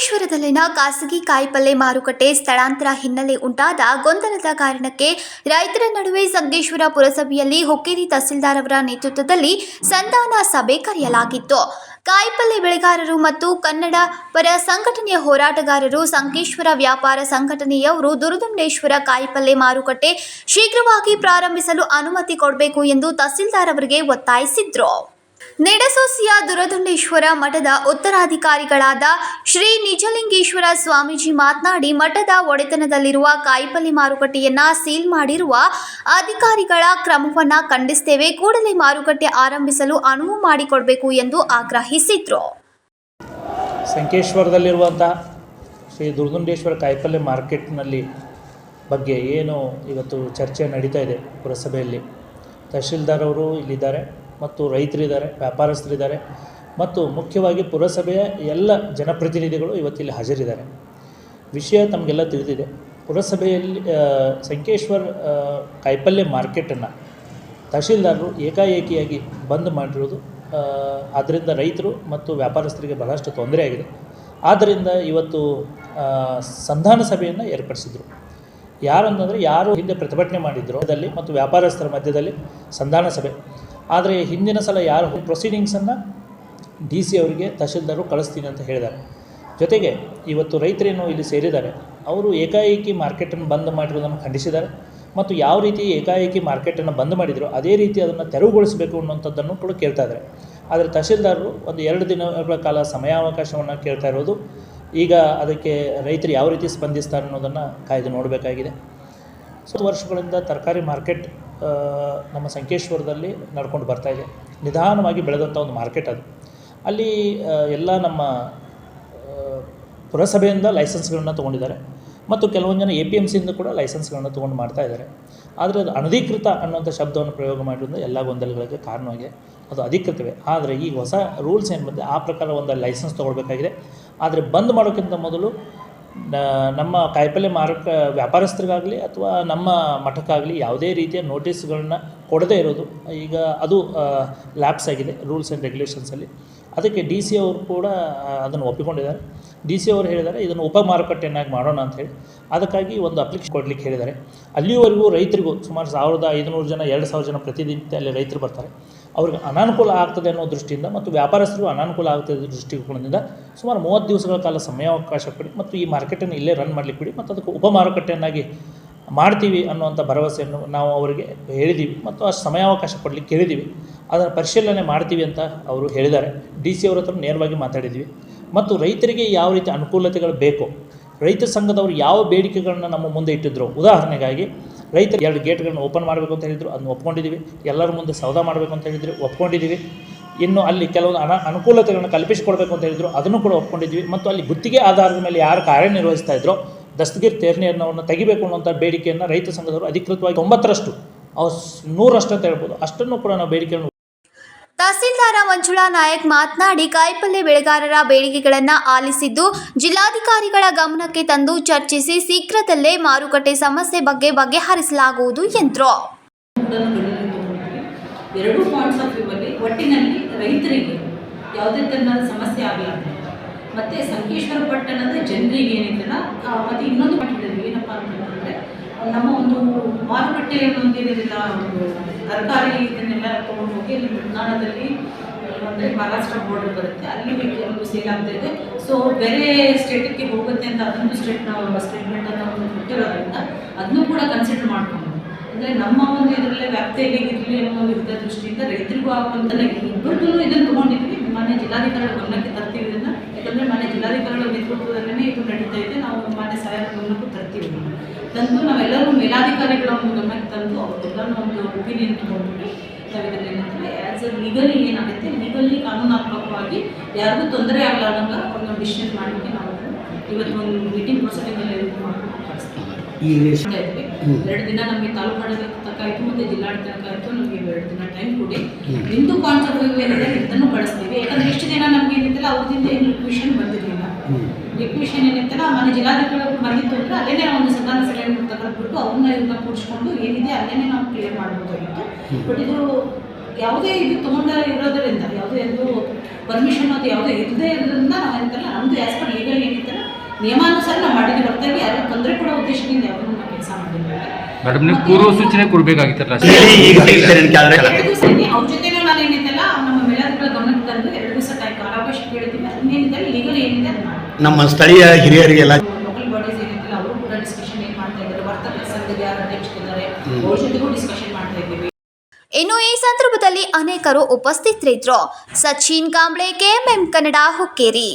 ಸಂಕೇಶ್ವರದಲ್ಲಿನ ಖಾಸಗಿ ಕಾಯಿಪಲ್ಲೆ ಮಾರುಕಟ್ಟೆ ಸ್ಥಳಾಂತರ ಹಿನ್ನೆಲೆ ಉಂಟಾದ ಗೊಂದಲದ ಕಾರಣಕ್ಕೆ ರೈತರ ನಡುವೆ ಸಂಗೇಶ್ವರ ಪುರಸಭೆಯಲ್ಲಿ ಹೊಕ್ಕೇರಿ ತಹಸೀಲ್ದಾರ್ ಅವರ ನೇತೃತ್ವದಲ್ಲಿ ಸಂಧಾನ ಸಭೆ ಕರೆಯಲಾಗಿತ್ತು. ಕಾಯಿಪಲ್ಲೆ ಬೆಳೆಗಾರರು ಮತ್ತು ಕನ್ನಡ ಪರ ಸಂಘಟನೆಯ ಹೋರಾಟಗಾರರು ಸಂಕೇಶ್ವರ ವ್ಯಾಪಾರ ಸಂಘಟನೆಯವರು ದುರುದಂಡೇಶ್ವರ ಕಾಯಿಪಲ್ಲೆ ಮಾರುಕಟ್ಟೆ ಶೀಘ್ರವಾಗಿ ಪ್ರಾರಂಭಿಸಲು ಅನುಮತಿ ಕೊಡಬೇಕು ಎಂದು ತಹಸೀಲ್ದಾರ್ ಅವರಿಗೆ ಒತ್ತಾಯಿಸಿದ್ರು. ನಿಡಸೋಸಿಯ ದುರದುಂಡೇಶ್ವರ ಮಠದ ಉತ್ತರಾಧಿಕಾರಿಗಳಾದ ಶ್ರೀ ನಿಜಲಿಂಗೇಶ್ವರ ಸ್ವಾಮೀಜಿ ಮಾತನಾಡಿ, ಮಠದ ಒಡೆತನದಲ್ಲಿರುವ ಕಾಯಿಪಲ್ಲೆ ಮಾರುಕಟ್ಟೆಯನ್ನ ಸೀಲ್ ಮಾಡಿರುವ ಅಧಿಕಾರಿಗಳ ಕ್ರಮವನ್ನ ಖಂಡಿಸುತ್ತೇವೆ ಕೂಡಲೇ ಮಾರುಕಟ್ಟೆ ಆರಂಭಿಸಲು ಅನುವು ಮಾಡಿಕೊಡಬೇಕು ಎಂದು ಆಗ್ರಹಿಸಿದ್ರು. ಸಂಕೇಶ್ವರದಲ್ಲಿರುವಂತಹ ಶ್ರೀ ದುರ್ದುಂಡೇಶ್ವರ ಕಾಯಿಪಲ್ಲೆ ಮಾರ್ಕೆಟ್ನಲ್ಲಿ ಬಗ್ಗೆ ಏನು ಇವತ್ತು ಚರ್ಚೆ ನಡೀತಾ ಇದೆ ಪುರಸಭೆಯಲ್ಲಿ. ತಹಶೀಲ್ದಾರ್ ಅವರು ಇಲ್ಲಿದ್ದಾರೆ. ಮತ್ತು ರೈತರಿದ್ದಾರೆ, ವ್ಯಾಪಾರಸ್ಥರಿದ್ದಾರೆ ಮತ್ತು ಮುಖ್ಯವಾಗಿ ಪುರಸಭೆಯ ಎಲ್ಲ ಜನಪ್ರತಿನಿಧಿಗಳು ಇವತ್ತಿಲ್ಲಿ ಹಾಜರಿದ್ದಾರೆ. ವಿಷಯ ತಮಗೆಲ್ಲ ತಿಳಿದಿದೆ. ಪುರಸಭೆಯಲ್ಲಿ ಸಂಕೇಶ್ವರ್ ಕಾಯಿಪಲ್ಯ ಮಾರ್ಕೆಟನ್ನು ತಹಶೀಲ್ದಾರರು ಏಕಾಏಕಿಯಾಗಿ ಬಂದ್ ಮಾಡಿರೋದು ಆದ್ದರಿಂದ ರೈತರು ಮತ್ತು ವ್ಯಾಪಾರಸ್ಥರಿಗೆ ಬಹಳಷ್ಟು ತೊಂದರೆ ಆಗಿದೆ. ಆದ್ದರಿಂದ ಇವತ್ತು ಸಂಧಾನ ಸಭೆಯನ್ನು ಏರ್ಪಡಿಸಿದರು. ಯಾರು ಅಂತಂದರೆ, ಯಾರು ಹಿಂದೆ ಪ್ರತಿಭಟನೆ ಮಾಡಿದ್ರು ಅದರಲ್ಲಿ ಮತ್ತು ವ್ಯಾಪಾರಸ್ಥರ ಮಧ್ಯದಲ್ಲಿ ಸಂಧಾನ ಸಭೆ. ಆದರೆ ಹಿಂದಿನ ಸಲ ಯಾರು ಪ್ರೊಸೀಡಿಂಗ್ಸನ್ನು ಡಿ ಸಿ ಅವರಿಗೆ ತಹಶೀಲ್ದಾರರು ಕಳಿಸ್ತೀನಿ ಅಂತ ಹೇಳಿದ್ದಾರೆ ಜೊತೆಗೆ ಇವತ್ತು ರೈತರೇನು ಇಲ್ಲಿ ಸೇರಿದ್ದಾರೆ. ಅವರು ಏಕಾಏಕಿ ಮಾರ್ಕೆಟನ್ನು ಬಂದ್ ಮಾಡಿರೋದನ್ನು ಖಂಡಿಸಿದ್ದಾರೆ. ಮತ್ತು ಯಾವ ರೀತಿ ಏಕಾಏಕಿ ಮಾರ್ಕೆಟನ್ನು ಬಂದ್ ಮಾಡಿದ್ರು, ಅದೇ ರೀತಿ ಅದನ್ನು ತೆರವುಗೊಳಿಸಬೇಕು ಅನ್ನುವಂಥದ್ದನ್ನು ಕೂಡ ಕೇಳ್ತಾ ಇದ್ದಾರೆ. ಆದರೆ ತಹಶೀಲ್ದಾರರು ಒಂದು ಎರಡು ದಿನಗಳ ಕಾಲ ಸಮಯಾವಕಾಶವನ್ನು ಕೇಳ್ತಾ ಇರೋದು, ಈಗ ಅದಕ್ಕೆ ರೈತರು ಯಾವ ರೀತಿ ಸ್ಪಂದಿಸ್ತಾರೆ ಅನ್ನೋದನ್ನು ಕಾಯ್ದು ನೋಡಬೇಕಾಗಿದೆ. ಸೊ ವರ್ಷಗಳಿಂದ ತರಕಾರಿ ಮಾರ್ಕೆಟ್ ನಮ್ಮ ಸಂಕೇಶ್ವರದಲ್ಲಿ ನಡ್ಕೊಂಡು ಬರ್ತಾ ಇದೆ. ನಿಧಾನವಾಗಿ ಬೆಳೆದಂಥ ಒಂದು ಮಾರ್ಕೆಟ್ ಅದು. ಅಲ್ಲಿ ಎಲ್ಲ ನಮ್ಮ ಪುರಸಭೆಯಿಂದ ಲೈಸೆನ್ಸ್ಗಳನ್ನ ತೊಗೊಂಡಿದ್ದಾರೆ. ಮತ್ತು ಕೆಲವೊಂದು ಜನ ಎ ಪಿ ಎಂ ಸಿಯಿಂದ ಕೂಡ ಲೈಸೆನ್ಸ್ಗಳನ್ನ ತೊಗೊಂಡು ಮಾಡ್ತಾ ಇದ್ದಾರೆ. ಆದರೆ ಅದು ಅನಧಿಕೃತ ಅನ್ನುವಂಥ ಶಬ್ದವನ್ನು ಪ್ರಯೋಗ ಮಾಡಿರೋದು ಎಲ್ಲ ಗೊಂದಲಗಳಿಗೆ ಕಾರಣವಾಗಿದೆ. ಅದು ಅಧಿಕೃತವೇ. ಆದರೆ ಈಗ ಹೊಸ ರೂಲ್ಸ್ ಏನು ಬಂದಿದೆ? ಆ ಪ್ರಕಾರ ಒಂದು ಲೈಸೆನ್ಸ್ ತೊಗೊಳ್ಬೇಕಾಗಿದೆ. ಆದರೆ ಬಂದ್ ಮಾಡೋಕ್ಕಿಂತ ಮೊದಲು ನಮ್ಮ ಕಾಯಿಪಲ್ಯ ಮಾರಕ ವ್ಯಾಪಾರಸ್ಥರಿಗಾಗಲಿ ಅಥವಾ ನಮ್ಮ ಮಠಕ್ಕಾಗಲಿ ಯಾವುದೇ ರೀತಿಯ ನೋಟಿಸ್ಗಳನ್ನ ಕೊಡದೇ ಇರೋದು. ಈಗ ಅದು ಲ್ಯಾಪ್ಸ್ ಆಗಿದೆ ರೂಲ್ಸ್ ಆ್ಯಂಡ್ ರೆಗ್ಯುಲೇಷನ್ಸಲ್ಲಿ ಅದಕ್ಕೆ ಡಿ ಸಿ ಅವರು ಕೂಡ ಅದನ್ನು ಒಪ್ಪಿಕೊಂಡಿದ್ದಾರೆ. ಡಿ ಸಿ ಅವರು ಹೇಳಿದ್ದಾರೆ, ಇದನ್ನು ಉಪ ಮಾರುಕಟ್ಟೆಯನ್ನಾಗಿ ಮಾಡೋಣ ಅಂತ ಹೇಳಿ. ಅದಕ್ಕಾಗಿ ಒಂದು ಅಪ್ಲಿಕೇಶನ್ ಕೊಡಲಿಕ್ಕೆ ಹೇಳಿದ್ದಾರೆ. ಅಲ್ಲಿವರೆಗೂ ರೈತರಿಗೂ ಸುಮಾರು ಸಾವಿರದ ಐದುನೂರು ಜನ, ಎರಡು ಸಾವಿರ ಜನ ಪ್ರತಿನಿತ್ಯ ಅಲ್ಲಿ ರೈತರು ಬರ್ತಾರೆ. ಅವ್ರಿಗೆ ಅನಾನುಕೂಲ ಆಗ್ತದೆ ಅನ್ನೋ ದೃಷ್ಟಿಯಿಂದ ಮತ್ತು ವ್ಯಾಪಾರಸ್ಥರಿಗೂ ಅನಾನುಕೂಲ ಆಗ್ತದೆ ದೃಷ್ಟಿಕೋನದಿಂದ ಸುಮಾರು ಮೂವತ್ತು ದಿವಸಗಳ ಕಾಲ ಸಮಯಾವಕಾಶ ಕೊಡಿ ಮತ್ತು ಈ ಮಾರ್ಕೆಟನ್ನು ಇಲ್ಲೇ ರನ್ ಮಾಡಲಿಕ್ಕೆ ಬಿಡಿ ಮತ್ತು ಅದಕ್ಕೆ ಉಪ ಮಾರುಕಟ್ಟೆಯನ್ನಾಗಿ ಮಾಡ್ತೀವಿ ಅನ್ನುವಂಥ ಭರವಸೆಯನ್ನು ನಾವು ಅವರಿಗೆ ಹೇಳಿದ್ದೀವಿ ಮತ್ತು ಅಷ್ಟು ಸಮಯಾವಕಾಶ ಕೊಡಲಿಕ್ಕೆ ಕೇಳಿದ್ದೀವಿ ಅದನ್ನು ಪರಿಶೀಲನೆ ಮಾಡ್ತೀವಿ ಅಂತ ಅವರು ಹೇಳಿದ್ದಾರೆ. ಡಿ ಸಿ ಅವ್ರ ಹತ್ರ ನೇರವಾಗಿ ಮಾತಾಡಿದ್ವಿ ಮತ್ತು ರೈತರಿಗೆ ಯಾವ ರೀತಿ ಅನುಕೂಲತೆಗಳು ಬೇಕು, ರೈತ ಸಂಘದವರು ಯಾವ ಬೇಡಿಕೆಗಳನ್ನ ನಮ್ಮ ಮುಂದೆ ಇಟ್ಟಿದ್ರು? ಉದಾಹರಣೆಗಾಗಿ ರೈತರು ಎರಡು ಗೇಟ್ಗಳನ್ನ ಓಪನ್ ಮಾಡಬೇಕು ಅಂತ ಹೇಳಿದರು, ಅದನ್ನು ಒಪ್ಕೊಂಡಿದ್ದೀವಿ. ಎಲ್ಲರ ಮುಂದೆ ಸೌದ ಮಾಡಬೇಕು ಅಂತ ಹೇಳಿದ್ರು, ಒಪ್ಕೊಂಡಿದ್ದೀವಿ. ಇನ್ನು ಅಲ್ಲಿ ಕೆಲವೊಂದು ಅನ ಅನುಕೂಲತೆಗಳನ್ನು ಕಲ್ಪಿಸಿಕೊಡ್ಬೇಕು ಅಂತ ಹೇಳಿದ್ರು, ಅದನ್ನು ಕೂಡ ಒಪ್ಕೊಂಡಿದ್ವಿ ಮತ್ತು ಅಲ್ಲಿ ಗುತ್ತಿಗೆ ಆಧಾರದ ಮೇಲೆ ಯಾರು ಕಾರ್ಯನಿರ್ವಹಿಸ್ತಾ ಇದ್ರೋ ದಸ್ತಗಿರ್ ತೇರ್ನಿಯನ್ನು ತೆಗಿಬೇಕು ಅನ್ನೋಂಥ ಬೇಡಿಕೆಯನ್ನು ರೈತ ಸಂಘದವರು ಅಧಿಕೃತವಾಗಿ ತೊಂಬತ್ತರಷ್ಟು ಅವ್ರು ನೂರಷ್ಟು ಅಂತ ಹೇಳ್ಬೋದು. ಅಷ್ಟನ್ನು ಕೂಡ ನಾವು ಬೇಡಿಕೆಯನ್ನು ತಹಸೀಲ್ದಾರ ಮಂಜುಳಾ ನಾಯಕ್ ಮಾತನಾಡಿ ಕಾಯಿಪಲ್ಲೆ ಬೆಳೆಗಾರರ ಬೇಡಿಕೆಗಳನ್ನು ಆಲಿಸಿದ್ದು ಜಿಲ್ಲಾಧಿಕಾರಿಗಳ ಗಮನಕ್ಕೆ ತಂದು ಚರ್ಚಿಸಿ ಶೀಘ್ರದಲ್ಲೇ ಮಾರುಕಟ್ಟೆ ಸಮಸ್ಯೆ ಬಗ್ಗೆ ಬಗೆಹರಿಸಲಾಗುವುದು ಎಂದರು. ಎರಡೂ ಪಾಯಿಂಟ್ಸ್ ಆಫ್ ವ್ಯೂವಲ್ಲಿ ಒಟ್ಟಿನಲ್ಲಿ ರೈತರಿಗೆ ಯಾವುದೇ ಸಮಸ್ಯೆ ಆಗಲಾರ್ದು ಮತ್ತು ಸಂಕೇಶ್ವರ ಪಟ್ಟಣದ ಜನರಿಗೆ ಏನಿದೆಲ್ಲ ಮತ್ತು ಇನ್ನೊಂದು ಪಟ್ಟಣದಲ್ಲಿ ಏನಪ್ಪ ಅಂತಂದರೆ ನಮ್ಮ ಒಂದು ಮಾರುಕಟ್ಟೆ ಒಂದು ಏನಿದಿಲ್ಲ ಒಂದು ತರಕಾರಿ ಇದನ್ನೆಲ್ಲ ತಗೊಂಡು ಹೋಗಿ ಅಲ್ಲಿ ಮೃತ್ನಾಳದಲ್ಲಿ ಅಂದರೆ ಮಹಾರಾಷ್ಟ್ರ ಬಾರ್ಡರ್ ಬರುತ್ತೆ. ಅಲ್ಲಿ ಒಂದು ಸೇಲ್ ಆಗ್ತಾ ಇದೆ. ಸೊ ಬೇರೆ ಸ್ಟೇಟಿಗೆ ಹೋಗುತ್ತೆ ಅಂತ ಅದೊಂದು ಸ್ಟೇಟ್ ನಾವು ಸ್ಟೇಟ್ಮೆಂಟನ್ನು ಒಂದು ಕೊಟ್ಟಿರೋದ್ರಿಂದ, ಅದನ್ನು ಕೂಡ ಕನ್ಸಿಡರ್ ಮಾಡ್ಕೊಂಡು. ಅಂದರೆ ನಮ್ಮ ಒಂದು ಇದರಲ್ಲೇ ವ್ಯಾಪ್ತಿಯಲ್ಲಿ ಇರಲಿ ಅನ್ನೋ ಒಂದು ದೃಷ್ಟಿಯಿಂದ ರೈತರಿಗೂ ಆಗುವಂತಲ್ಲ ಇಬ್ಬರಿಗೂ ತೊಗೊಂಡಿದ್ವಿ ಮಾನ್ಯ ಜಿಲ್ಲಾಧಿಕಾರಿಗಳ ಗಮನಕ್ಕೆ ತರ್ತೀವಿ ಇದನ್ನು ಯಾಕಂದರೆ ಮಾನ್ಯ ಜಿಲ್ಲಾಧಿಕಾರಿಗಳ ನೇತೃತ್ವದಲ್ಲೇ ಇದು ನಡೀತಾ ಇದೆ. ನಾವು ಮಾನ್ಯ ಸಹಾಯಕ ಗಮನಕ್ಕೂ ತರ್ತೀವಿ. ತಂದು ನಾವೆಲ್ಲರೂ ಮೇಲಾಧಿಕಾರಿಗಳ ಒಂದು ಗಮನಕ್ಕೆ ತಂದು ಅವರೆಲ್ಲರೂ ಒಂದು ಒಪಿನಿಯನ್ ತೊಗೊಂಡ್ಬಿಟ್ಟು ನಾವು ಇದನ್ನ ಏನಂತಂದರೆ ಆ್ಯಸ್ ಅ ಲೀಗಲಿ ಏನಾಗುತ್ತೆ? ಲೀಗಲಿ ಕಾನೂನಾತ್ಮಕವಾಗಿ ಯಾರಿಗೂ ತೊಂದರೆ ಆಗಲಾರ್ದಂಗ ಒಂದು ಡಿಸಿಷನ್ ಮಾಡಲಿಕ್ಕೆ ನಾವು ಇವತ್ತು ಒಂದು ಮೀಟಿಂಗ್ ಪ್ರೊಸೀಡಿಂಗಲ್ಲಿ ಮಾಡ್ಕೊಂಡು ಕಳಿಸ್ತೀವಿ ಎರಡು ದಿನ ನಮಗೆ ತಾಲೂಕು ಆಡಳಿತ ತನಕ ಮತ್ತೆ ಮತ್ತು ಜಿಲ್ಲಾಡಳಿತ ನಮಗೆ ಎರಡು ದಿನ ಟೈಮ್ ಕೊಡಿ. ನಿಂದು ಕಾನ್ಸೆಪ್ಟ್ ಏನಿದೆ ಇದನ್ನು ಬಳಸ್ತೀವಿ. ಯಾಕಂದ್ರೆ ಇಷ್ಟು ದಿನ ನಮ್ಗೆ ಏನಿತ್ತಲ್ಲ ಅವ್ರದಿಂದ ಏನು ರಿಕ್ವಿಷನ್ ಬಂದಿರಲಿಲ್ಲ. ರಿಕ್ವಿಷನ್ ಏನಿತ್ತಲ್ಲ ಮನೆ ಜಿಲ್ಲಾಧಿಕಾರಿ ಬಂದಿತ್ತು ಅಂದರೆ ಅಲ್ಲೇನೇ ಒಂದು ಸದಾನ ಸಭೆಯನ್ನು ತಗೊಂಡ್ಬಿಟ್ಟು ಅವ್ರನ್ನ ಇದನ್ನ ಕೂಡಿಸ್ಕೊಂಡು ಏನಿದೆ ಅಲ್ಲೇನೇ ನಾವು ಕ್ಲಿಯರ್ ಮಾಡ್ಬೋದಾಗಿತ್ತು. ಬಟ್ ಇದು ಯಾವುದೇ ಇದು ತೊಗೊಂಡ ಇರೋದರಿಂದ ಯಾವುದೇ ಒಂದು ಪರ್ಮಿಷನ್ ಅದು ಯಾವುದೇ ಇಲ್ಲದೆ ಇರೋದ್ರಿಂದ ನಾವು ಏನಂತಲ್ಲ ನಮ್ಮದು ಆ್ಯಸ್ ಪರ್ ಲೀಗಲ್ ಏನಿತ್ತಲ್ಲ ನಿಯಮಾನುಸಾರ ನಾವು ಮಾಡಿದ್ದೀವಿ. ಹೊರತಾಗಿ ಯಾರು ತೊಂದರೆ ಕೊಡೋ ಉದ್ದೇಶದಿಂದ ಯಾವುದೂ ನಾವು ಕೆಲಸ ಮಾಡಿಲ್ಲ. ಮೇಡಮ್ ನೀವು ಪೂರ್ವ ಸೂಚನೆ ಕೊಡಬೇಕಾಗಿತ್ತಲ್ಲ ಅವ್ರ ಜೊತೆನೂ ನಾನು ಏನಿದ್ದಲ್ಲ ನಮ್ಮ ಮೇಲಾಧಿಕಾರಿಗಳ ಗಮನಕ್ಕೆ ತಂದು ಎರಡು ದಿವಸ ಟೈಮ್ ಕಾಲಾವಕಾಶ ಕೇಳಿದ್ದೀವಿ ಇನ್ನೇನಿದೆ? ಲೀಗಲ್ ಏನಿದೆ ಅದು ಮಾಡಿ. ನಮ್ಮ ಸ್ಥಳೀಯ ಹಿರಿಯರಿಗೆಲ್ಲ ಲೋಕಲ್ ಬಾಡೀಸ್ ಏನಿದ್ದಲ್ಲ ಅವರು ಕೂಡ ಡಿಸ್ಕಷನ್ ಏನು ಮಾಡ್ತಾ ಇದ್ದಾರೆ? ವರ್ತಕ ಸಂಘದ ಯಾರು ಅಧ್ಯಕ್ಷರಿದ್ದಾರೆ? ಅವ್ರ ಜೊತೆಗೂ ಡಿಸ್ಕಷನ್ ಮಾಡ್ತಾ ಇದ್ದೀವಿ. ಇನ್ನು ಈ ಸಂದರ್ಭದಲ್ಲಿ ಅನೇಕರು ಉಪಸ್ಥಿತರಿದ್ದರು ಸಚಿನ್ ಕಾಂಬ್ಳೆ ಕೆಎಂಎಂ ಕನ್ನಡ ಹುಕ್ಕೇರಿ.